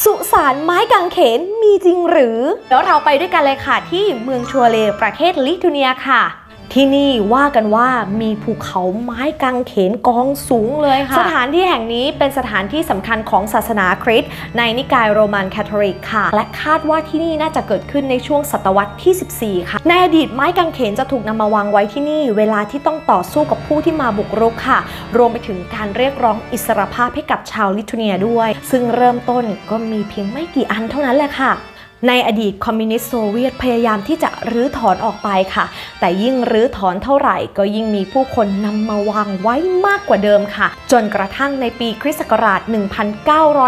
สุสานไม้กางเขนมีจริงหรือ แล้วเราไปด้วยกันเลยค่ะที่เมืองชัวเลประเทศลิทัวเนียค่ะ ที่นี่ว่ากันว่ามีภูเขาไม้กางเขนกองสูงเลยค่ะ สถานที่แห่งนี้เป็นสถานที่สำคัญของศาสนาคริสต์ในนิกายโรมันคาทอลิกค่ะ และคาดว่าที่นี่น่าจะเกิดขึ้นในช่วงศตวรรษที่ 14 ค่ะ ในอดีตไม้กางเขนจะถูกนำมาวางไว้ที่นี่ เวลาที่ต้องต่อสู้กับผู้ที่มาบุกรุกค่ะ รวมไปถึงการเรียกร้องอิสรภาพให้กับชาวลิทัวเนียด้วย ซึ่งเริ่มต้นก็มีเพียงไม่กี่อันเท่านั้นแหละค่ะ ในอดีตคอมมิวนิสต์โซเวียตพยายามที่จะรื้อถอนออกไปค่ะ แต่ยิ่งรื้อถอนเท่าไหร่ ก็ยิ่งมีผู้คนนำมาวางไว้มากกว่าเดิมค่ะ จนกระทั่งในปีคริสต์ศักราช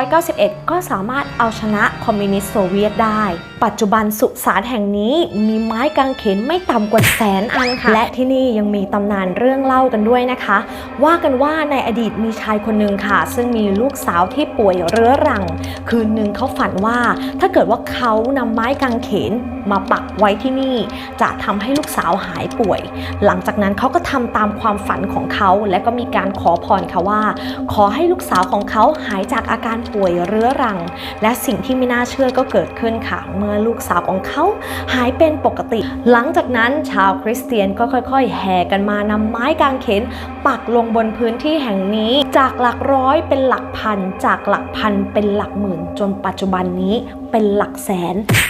1991 ก็สามารถเอาชนะคอมมิวนิสต์โซเวียตได้ ปัจจุบันสุสานแห่งนี้มีไม้กางเขนไม่ต่ำกว่าแสนอันค่ะ และที่นี่ยังมีตำนานเรื่องเล่ากันด้วยนะคะ ว่ากันว่าในอดีตมีชายคนหนึ่งค่ะ ซึ่งมีลูกสาวที่ป่วยเรื้อรัง คืนหนึ่งเขาฝันว่าถ้าเกิดว่าเขานำไม้กางเขนมาปักไว้ที่นี่ จะทำให้ลูกสาวหายป่วย หลังจากนั้นเขาก็ทำตามความฝันของเขา และก็มีการขอพรค่ะว่า ขอให้ลูกสาวของเขาหายจากอาการป่วยเรื้อรัง และสิ่งที่ไม่น่าเชื่อก็เกิดขึ้นค่ะ เมื่อลูกสาวของเขาหายเป็นปกติ หลังจากนั้นชาวคริสเตียนก็ค่อยๆ แห่กันมานำไม้กางเขนปักลงบนพื้นที่แห่งนี้ จากหลักร้อยเป็นหลักพัน จากหลักพันเป็นหลักหมื่นจนปัจจุบันนี้เป็นหลักแสน ben.